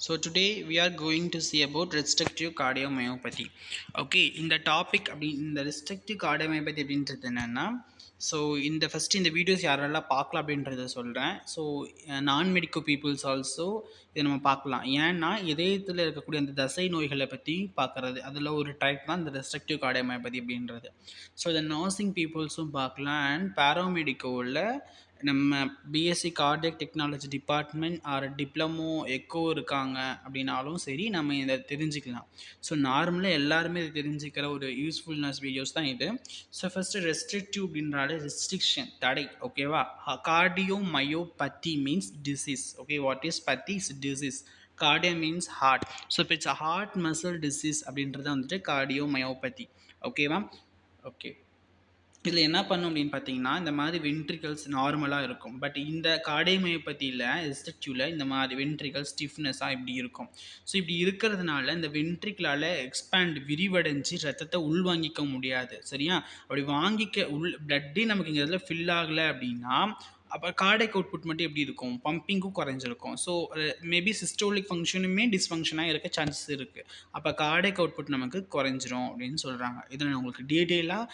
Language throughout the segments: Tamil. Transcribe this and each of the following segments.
So today we are going to see about restrictive cardiomyopathy. Okay, இந்த டாபிக் அப்படி இந்த restrictive cardiomyopathy அப்படின்றது என்னென்னா ஸோ இந்த ஃபஸ்ட்டு இந்த வீடியோஸ் யாரெல்லாம் பார்க்கலாம் அப்படின்றத சொல்கிறேன் ஸோ நான் மெடிக்கல் பீப்புள்ஸ் ஆல்சோ இதை நம்ம பார்க்கலாம். ஏன்னா இதயத்தில் இருக்கக்கூடிய அந்த தசை நோய்களை பற்றி பார்க்குறது. அதில் ஒரு டைப் தான் இந்த ரெஸ்ட்ரக்டிவ் கார்டியோமயோபதி அப்படின்றது. ஸோ இதை நர்சிங் பீப்புள்ஸும் பார்க்கலாம். அண்ட் பேரோமெடிக்கோவில் நம்ம BSc cardiac technology department or diploma echo இருக்காங்க அப்படின்னாலும் சரி நம்ம இதை தெரிஞ்சுக்கலாம். ஸோ நார்மலாக எல்லாருமே இதை தெரிஞ்சுக்கிற ஒரு யூஸ்ஃபுல்னஸ் வீடியோஸ் தான் இது. ஸோ ஃபஸ்ட்டு ரெஸ்ட்ரிக்டிவ் அப்படின்றாலே ரெஸ்ட்ரிக்ஷன் தடை ஓகேவா cardiomyopathy means disease okay what is பத்தி is disease cardio means heart so இப்போ இட்ஸ் ஹார்ட் மசில் டிசீஸ் அப்படின்றது வந்துட்டு கார்டியோ மயோபதி ஓகேவா ஓகே இதில் என்ன பண்ணும் அப்படின்னு பார்த்தீங்கன்னா இந்த மாதிரி வென்ட்ரிகல்ஸ் நார்மலாக இருக்கும். பட் இந்த கார்டியோமயோபதியில் ரெஸ்ட்ரிக்டிவில் இந்த மாதிரி வென்ட்ரிகல் ஸ்டிஃப்னஸாக இப்படி இருக்கும். ஸோ இப்படி இருக்கிறதுனால இந்த வென்ட்ரிக்கலால் எக்ஸ்பேண்ட் விரிவடைஞ்சு ரத்தத்தை உள்வாங்கிக்க முடியாது. சரியா? அப்படி வாங்கிக்க உள் பிளட்டே நமக்கு இங்கே இதில் ஃபில் ஆகலை அப்படின்னா அப்போ கார்டைக் அவுட்புட் மட்டும் எப்படி இருக்கும்? பம்பிங்கும் குறைஞ்சிருக்கும். ஸோ மேபி சிஸ்டோலிக் ஃபங்க்ஷனுமே டிஸ்ஃபங்க்ஷனாக இருக்க சான்சஸ் இருக்குது அப்போ கார்டைக் அவுட்புட் நமக்கு குறைஞ்சிரும் அப்படின்னு சொல்கிறாங்க இதில் நான் உங்களுக்கு டீட்டெயிலாக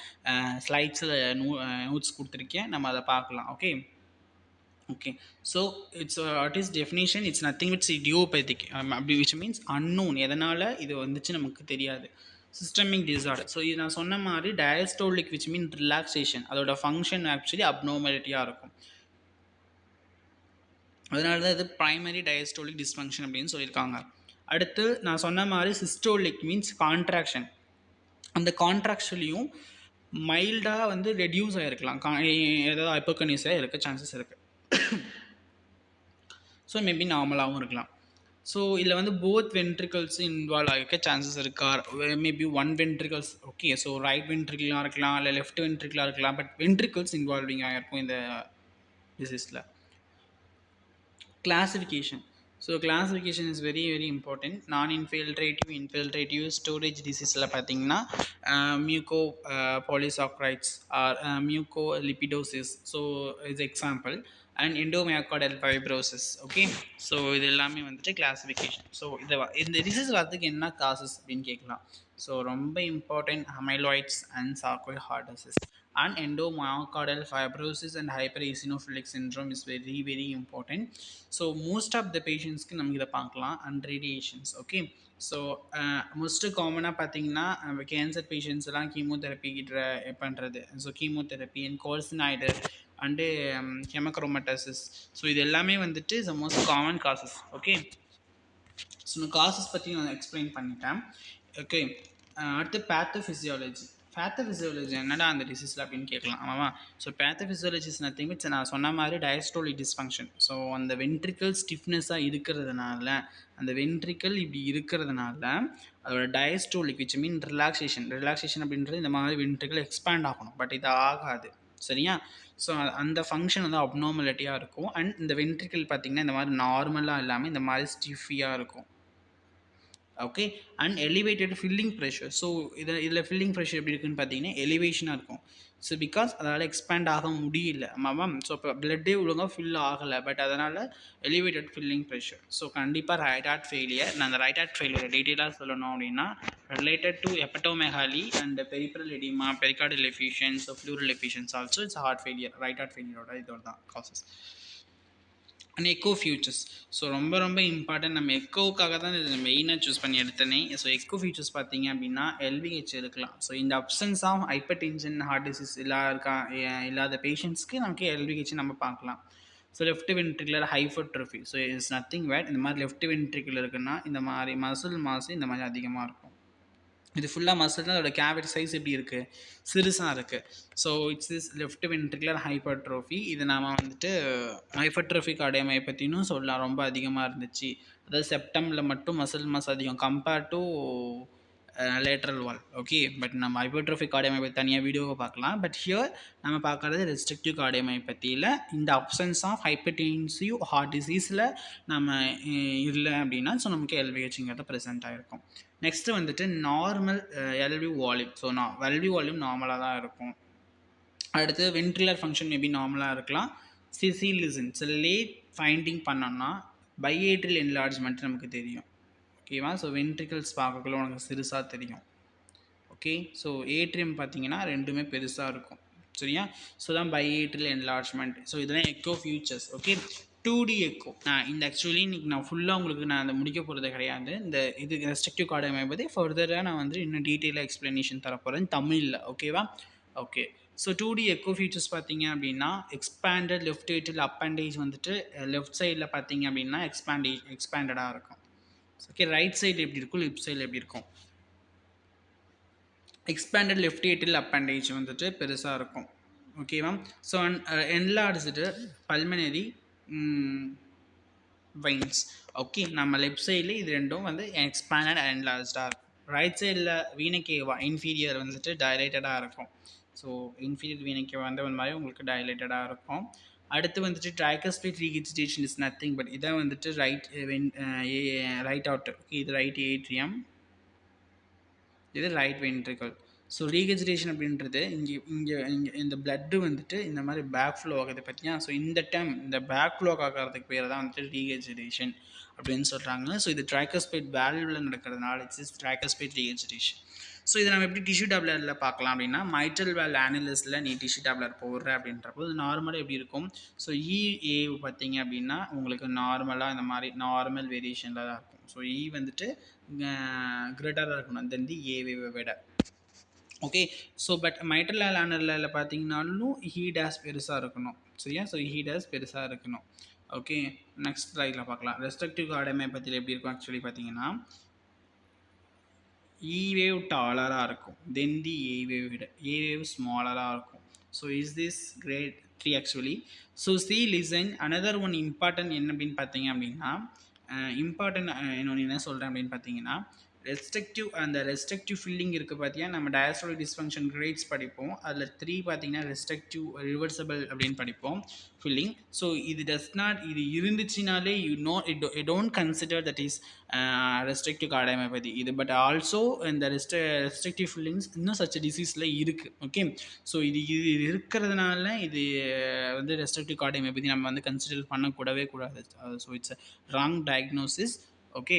ஸ்லைட்ஸில் நோ நோட்ஸ் கொடுத்துருக்கேன். நம்ம அதை பார்க்கலாம். Okay okay so it's what is definition it's nothing it's idiopathic அப்படி விச் மீன்ஸ் அன்னோன் எதனால் இது வந்துச்சு நமக்கு தெரியாது. சிஸ்டமிக் டிசார்டர் ஸோ இது நான் சொன்ன மாதிரி டயஸ்டோலிக் விச் மீன் ரிலாக்ஸேஷன் அதோட ஃபங்க்ஷன் ஆக்சுவலி அப்னோமலிட்டியாக இருக்கும். அதனால தான் இது ப்ரைமரி டயஸ்டோலிக் டிஸ்ஃபங்க்ஷன் அப்படின்னு சொல்லியிருக்காங்க. அடுத்து நான் சொன்ன மாதிரி சிஸ்டோலிக் மீன்ஸ் கான்ட்ராக்ஷன் அந்த கான்ட்ராக்ஷன்லையும் மைல்டாக வந்து ரெடியூஸ் ஆகிருக்கலாம் கா ஏதாவது ஹைப்போகனிஸாக இருக்க சான்சஸ் இருக்குது ஸோ மேபி நார்மலாகவும் இருக்கலாம். ஸோ இதில் வந்து போத் வென்ட்ரிகல்ஸ் இன்வால்வ் ஆகிருக்க சான்சஸ் இருக்கா? Maybe one ventricles okay so right வென்ட்ரிகலாக இருக்கலாம் இல்லை லெஃப்ட் வென்ட்ரிகலாக இருக்கலாம் பட் வென்ட்ரிகல்ஸ் இன்வால்விங் ஆகிருக்கும் இந்த டிசீஸில் classification. So classification is very very important நான் இன்ஃபில்ட்ரேட்டிவ் இன்ஃபில்ட்ரேட்டிவ் ஸ்டோரேஜ் டிசீஸில் பார்த்தீங்கன்னா mucopolysaccharides or mucolipidosis so is example and endomyocardial fibrosis okay so இது எல்லாமே வந்துட்டு கிளாஸிஃபிகேஷன் ஸோ இதை இந்த டிசீஸ் வரதுக்கு என்ன காசஸ் அப்படின்னு கேட்கலாம் ஸோ ரொம்ப important amyloids and sarcoid heart disease and endomyocardial fibrosis and hypereosinophilic syndrome is very very important. So most of the patientsக்கு நம்ம இதை பார்க்கலாம். And radiations okay so most காமனாக பார்த்தீங்கன்னா uh, கேன்சர் பேஷண்ட்ஸ் எல்லாம் கீமோதெரப்பி கிட்ட பண்ணுறது so chemotherapy and carcinoid and hemochromatosis so இது எல்லாமே வந்துட்டு is most common causes okay so நான் காசஸ் பற்றி நான் எக்ஸ்பிளைன் பண்ணிட்டேன் ஓகே uh, அடுத்து பேத்தோஃபிசியாலஜி பேத்தோஃபிசியாலஜி என்னடா அந்த டிசீஸில் அப்படின்னு கேட்கலாம். ஆமாம் ஸோ பேத்தோஃபிசியாலஜி நத்திங் விட்ஸ் நான் சொன்ன மாதிரி டயஸ்டோலிக் டிஸ்ஃபங்க்ஷன் ஸோ அந்த வென்ட்ரிக்கல் ஸ்டிஃப்னஸாக இருக்கிறதுனால அந்த வென்ட்ரிக்கல் இப்படி இருக்கிறதுனால அதோட diastolic which mean relaxation relaxation அப்படின்றது இந்த மாதிரி வென்ட்ரிக்கல் எக்ஸ்பேண்ட் ஆகணும். பட் இது ஆகாது. சரியா? ஸோ அந்த ஃபங்க்ஷன் வந்து அப்னார்மலிட்டியாக இருக்கும். அண்ட் இந்த வென்ட்ரிக்கல் பார்த்திங்கன்னா இந்த மாதிரி நார்மலாக இல்லாமல் இந்த மாதிரி ஸ்டிஃபியாக இருக்கும். Okay and elevated filling pressure so இதில் இதில் ஃபில்லிங் ப்ரெஷர் எப்படி இருக்குன்னு பார்த்தீங்கன்னா எலிவேஷனாக இருக்கும். ஸோ பிகாஸ் அதனால் எக்ஸ்பேண்ட் ஆக முடியல. ஆமாம் ஸோ இப்போ பிளட்டே ஒழுங்காக ஃபில் ஆகலை. பட் அதனால் எலிவேட்டட் ஃபில்லிங் ப்ரெஷர் ஸோ கண்டிப்பாக ரைட் ஹார்ட் ஃபெயிலியர் நான் அந்த ரைட் ஹார்ட் ஃபெயிலியர் டீட்டெயிலாக சொல்லணும் அப்படின்னா related to hepatomegaly and peripheral oedema pericardial effusions pleural effusions also it's heart failure right heart ஃபெயிலியரோட இதோட தான் causes and echo features so ரொம்ப ரொம்ப இம்பார்ட்டன்ட் நம்ம எக்கோவுக்காக தான் இது மெயினாக சூஸ் பண்ணி எடுத்தனே. ஸோ எக்கோ ஃபியூச்சர்ஸ் பார்த்தீங்க அப்படின்னா எல்விஹெச் இருக்கலாம் ஸோ இந்த absence of hypertension heart disease இல்லாத இருக்கா இல்லாத பேஷண்ட்ஸ்க்கு நமக்கு எல்விஹெச் நம்ம பார்க்கலாம். So left ventricular hypertrophy so it's nothing what இந்த மாதிரி லெஃப்ட் வென்ட்ரிகுலர் இருக்குன்னா இந்த மாதிரி மசில் மாசு இந்த மாதிரி அதிகமாக இருக்கும். இது ஃபுல்லாக மசில் அதோட கேவிட் சைஸ் எப்படி இருக்குது சிறுசாக இருக்குது so it's is left ventricular hypertrophy இது நாம் வந்துட்டு ஹைப்பர்ட்ரோஃபி கார்டியமை பற்றினும் சொல்லலாம். ரொம்ப அதிகமாக இருந்துச்சு. அதாவது செப்டமில் மட்டும் மசில் மாஸ் அதிகம். Compared to lateral wall okay but நம்ம ஹைப்பர்ட்ரோஃபி கார்டியமை பற்றி தனியாக வீடியோவை பார்க்கலாம். பட் ஹியர் நம்ம பார்க்குறது ரெஸ்ட்ரிக்டிவ் கார்டியமை பற்றியில் இந்த அப்சன்ஸ் ஆஃப் ஹைப்பர்டென்சிவ் ஹார்ட் டிசீஸில் நம்ம இல்லை அப்படின்னா ஸோ நமக்கு எல்விஹெச்ங்கிறத ப்ரெசென்ட் ஆகிருக்கும் நெக்ஸ்ட்டு வந்துட்டு நார்மல் எல்வி வால்யூம் ஸோ நான் எல்வி வால்யூம் நார்மலாக தான் இருக்கும். அடுத்து வென்ட்ரிலர் ஃபங்க்ஷன் மேபி நார்மலாக இருக்கலாம். சிசி லிசன் லேட் ஃபைண்டிங் பண்ணோம்னா பைஏட்ரியல் என்லார்ஜ்மெண்ட் நமக்கு தெரியும். ஓகேவா ஸோ வென்ட்ரிக்கல்ஸ் பார்க்கக்குள்ள உனக்கு சிறுசாக தெரியும். ஓகே ஸோ ஏட்ரியம் பார்த்தீங்கன்னா ரெண்டுமே பெருசாக இருக்கும். சரியா? ஸோ தான் பை ஏட்ரியல் என்லார்ஜ்மெண்ட் ஸோ இதெல்லாம் echo features okay two D echo நான் இந்த ஆக்சுவலி இன்னைக்கு நான் ஃபுல்லாக உங்களுக்கு நான் அதை முடிக்க போகிறது கிடையாது. இந்த இது ரெஸ்ட்ரிக்டிவ் கார்டு அமைப்பதே ஃபர்தராக நான் வந்து இன்னும் டீட்டெயிலாக எக்ஸ்ப்ளனேஷன் தரப்போகிறேன் தமிழில். ஓகேவா okay so two D echo features பார்த்தீங்க அப்படின்னா எக்ஸ்பேண்டட் லெஃப்ட் ஏட்டில் அப்பண்டேஜ் வந்துட்டு லெஃப்ட் சைடில் பார்த்தீங்க அப்படின்னா எக்ஸ்பேண்டேஜ் எக்ஸ்பேண்டடாக இருக்கும். ஓகே ரைட் சைடு எப்படி இருக்கும் லெஃப்ட் சைடில் எப்படி இருக்கும்? எக்ஸ்பேண்டட் லெஃப்ட் ஏட்டில் அப்பண்டேஜ் வந்துட்டு பெருசாக இருக்கும். ஓகேவா so enlarged pulmonary veins okay நம்ம லெஃப்ட் சைடில் இது ரெண்டும் வந்து எக்ஸ்பேண்டட் அண்ட் என்லார்ஜாக இருக்கும். ரைட் சைடில் வீணக்கேவா இன்ஃபீரியர் வந்துட்டு டைலேட்டடாக இருக்கும். ஸோ இன்ஃபீரியர் வீணக்கேவா வந்து ஒரு மாதிரி உங்களுக்கு டைலேட்டடாக இருக்கும். அடுத்து வந்துட்டு tricuspid regurgitation is nothing but இதான் வந்துட்டு right vent right out okay இது ரைட் ஏட்ரியம் இது ரைட் வென்ட்ரிக்கல் ஸோ ரீகஜிடேஷன் அப்படின்றது இங்கே இங்கே இங்கே இந்த பிளட்டு வந்துட்டு இந்த மாதிரி பேக் ஃப்ளோ ஆகுது பார்த்தியா ஸோ இந்த டைம் இந்த பேக் ஃப்ளோ ஆகிறதுக்கு பேர் தான் வந்துட்டு ரீகஜிடேஷன் அப்படின்னு சொல்கிறாங்க ஸோ இது ட்ரைகஸ்பைட் வேல்வில் நடக்கிறதுனால it's is speed regurgitation so இதை நம்ம எப்படி டிஷ்யூ டேப்லரில் பார்க்கலாம் அப்படின்னா மைட்டல் வேல் ஆனிலிஸில் நீ டிஷ்யூ டேப்லர் போடுற அப்படின்றப்போ நார்மலாக எப்படி இருக்கும்? ஸோ இஏ பார்த்தீங்க அப்படின்னா உங்களுக்கு நார்மலாக இந்த மாதிரி நார்மல் வேரியேஷனில் தான் இருக்கும். ஸோ இ e வந்துட்டு கிரேட்டராக இருக்கணும். தென் தி ஏவேவை விட. ஓகே ஸோ பட் மைட்டல் லேனரில் பார்த்தீங்கன்னாலும் ஹீடாஸ் பெருசாக இருக்கணும். சரியா? ஸோ ஹீ டேஸ் பெருசாக இருக்கணும். ஓகே நெக்ஸ்ட் ஸ்லைடில் பார்க்கலாம். ரெஸ்ட்ரக்டிவ் கார்டமே பற்றியில் எப்படி இருக்கும் ஆக்சுவலி பார்த்தீங்கன்னா இ வேவ் டாலராக இருக்கும். தென் தி ஏ வேவ் விட ஏ வேவ் ஸ்மாலராக இருக்கும். So is this grade three actually so see listen another one important என்ன அப்படின்னு பார்த்தீங்க அப்படின்னா இம்பார்ட்டன்ட் இன்னொன்று என்ன சொல்கிறேன் அப்படின்னு பார்த்தீங்கன்னா ரெஸ்ட்ரிக்டிவ் அந்த ரெஸ்ட்ரிக்டிவ் ஃபில்லிங் இருக்குது பார்த்தீங்கன்னா நம்ம டயஸ்ட்ரோலிக் டிஸ்ஃபங்க்ஷன் கிரேட்ஸ் படிப்போம். அதில் த்ரீ பார்த்தீங்கன்னா ரெஸ்ட்ரிக்டிவ் ரிவர்சபிள் அப்படின்னு படிப்போம் ஃபில்லிங் ஸோ இது டஸ் நாட் இது இருந்துச்சுனாலே you know it it don't consider that is restrictive cardiomyopathy இது பட் ஆல்சோ இந்த ரெஸ்ட் ரெஸ்ட்ரிக்டிவ் ஃபில்லிங்ஸ் இன்னும் சச் டிசீஸில் இருக்குது ஓகே ஸோ இது இது இருக்கிறதுனால இது uh, வந்து ரெஸ்ட்ரிக்டிவ் கார்டையோபதி நம்ம வந்து கன்சிடர் பண்ணக்கூடவே கூடாது. So it's wrong diagnosis okay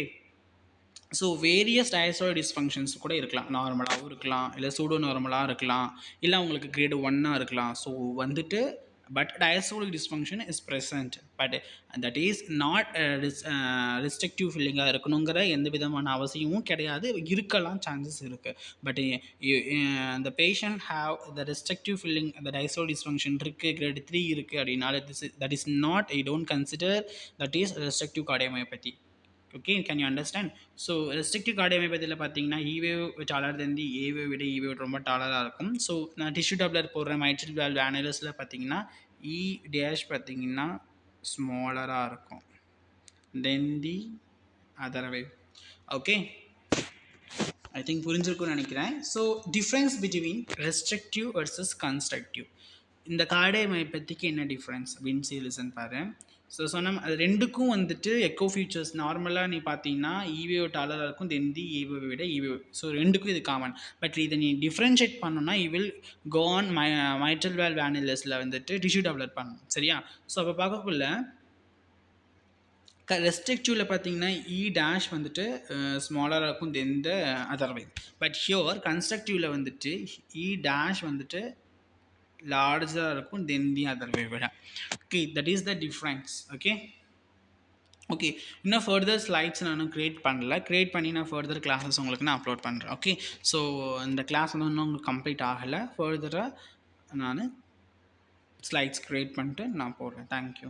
so various diastolic dysfunctions கூட இருக்கலாம். நார்மலாகவும் இருக்கலாம். இல்லை சூடோ நார்மலாக இருக்கலாம். இல்லை அவங்களுக்கு கிரேடு ஒன்னாக இருக்கலாம். ஸோ வந்துட்டு but diastolic dysfunction is present but that is not restrictive ஃபில்லிங்காக இருக்கணுங்கிற எந்த விதமான அவசியமும் கிடையாது. இருக்கலாம் சான்சஸ் இருக்குது பட் அந்த patient have the restrictive filling அந்த diastolic டிஸ்ஃபங்க்ஷன் இருக்குது கிரேட் த்ரீ இருக்குது அப்படின்னால this that is not E don't consider that is restrictive restrictive பற்றி okay can you understand so restrictive கார்டியோமைபதியில் பார்த்தீங்கன்னா ஈவேவ் டாலர் தந்தி ஏவே விட ஈவேவ் ரொம்ப டாலராக இருக்கும். ஸோ நான் டிஷ்யூ டப்ளர் போடுறேன் மைட்ரில் வேல்வ் ஆனலிஸில் பார்த்தீங்கன்னா இ டேஷ் பார்த்தீங்கன்னா ஸ்மாலராக இருக்கும். Then the other okay I think புரிஞ்சிருக்கும்னு நினைக்கிறேன். So difference between restrictive versus constrictive இந்த கார்டியோமைபதிக்கு என்ன டிஃப்ரென்ஸ் அப்படின்னு சொல்லி லிசன் பாரு. ஸோ சொன்ன அது ரெண்டுக்கும் வந்துட்டு எக்கோ ஃபியூச்சர்ஸ் நார்மலாக நீ பார்த்தீங்கன்னா ஈவிஓ டாலராக இருக்கும் தென் தி ஈவிஓ விட ஈவிஓ ஸோ ரெண்டுக்கும் இது காமன் பட் இதை நீ டிஃப்ரென்ஷியேட் பண்ணணும்னா E will go my mitral valve வேனிலஸில் வந்துட்டு டிஷ்யூ டெவலப் பண்ணணும். சரியா? ஸோ அப்போ பார்க்கக்குள்ள க ரெஸ்ட்ரிக்டிவில் பார்த்தீங்கன்னா e இ டேஷ் வந்துட்டு uh, ஸ்மாலராக இருக்கும் then the other but here கன்ஸ்ட்ரக்டிவில் வந்துட்டு இ டேஷ் வந்துட்டு லார்ஜாக இருக்கும் தென் தி அதர்வே விட okay that is the difference okay okay இன்னும் ஃபர்தர் ஸ்லைட்ஸ் நான் க்ரியேட் பண்ணல. க்ரியேட் பண்ணி நான் ஃபர்தர் கிளாஸஸ் உங்களுக்கு நான் அப்லோட் பண்ணுறேன் ஓகே ஸோ இந்த கிளாஸ் வந்து இன்னும் உங்களுக்கு கம்ப்ளீட் ஆகலை. ஃபர்தராக நான் ஸ்லைட்ஸ் க்ரியேட் பண்ணிட்டு நான் போடுறேன். தேங்க்யூ